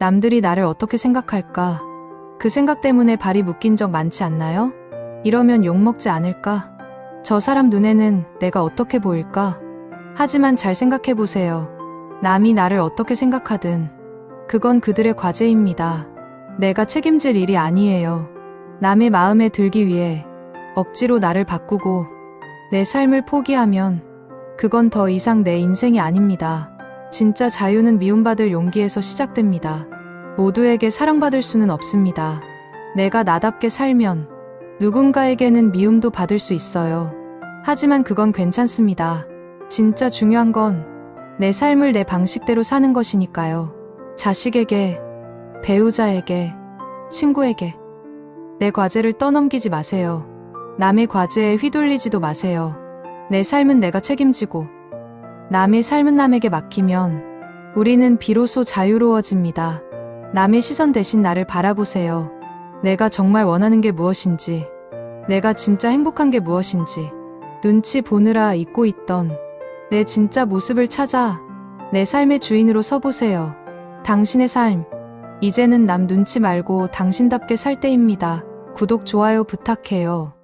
남들이 나를 어떻게 생각할까? 그 생각 때문에 발이 묶인 적 많지 않나요? 이러면 욕먹지 않을까? 저 사람 눈에는 내가 어떻게 보일까? 하지만 잘 생각해 보세요. 남이 나를 어떻게 생각하든 그건 그들의 과제입니다. 내가 책임질 일이 아니에요. 남의 마음에 들기 위해 억지로 나를 바꾸고 내 삶을 포기하면 그건 더 이상 내 인생이 아닙니다. 진짜 자유는 미움받을 용기에서 시작됩니다. 모두에게 사랑받을 수는 없습니다. 내가 나답게 살면 누군가에게는 미움도 받을 수 있어요. 하지만 그건 괜찮습니다. 진짜 중요한 건 내 삶을 내 방식대로 사는 것이니까요. 자식에게, 배우자에게, 친구에게 내 과제를 떠넘기지 마세요. 남의 과제에 휘둘리지도 마세요. 내 삶은 내가 책임지고 남의 삶은 남에게 맡기면 우리는 비로소 자유로워집니다. 남의 시선 대신 나를 바라보세요. 내가 정말 원하는 게 무엇인지, 내가 진짜 행복한 게 무엇인지, 눈치 보느라 잊고 있던 내 진짜 모습을 찾아 내 삶의 주인으로 서보세요. 당신의 삶. 이제는 남 눈치 말고 당신답게 살 때입니다. 구독, 좋아요 부탁해요.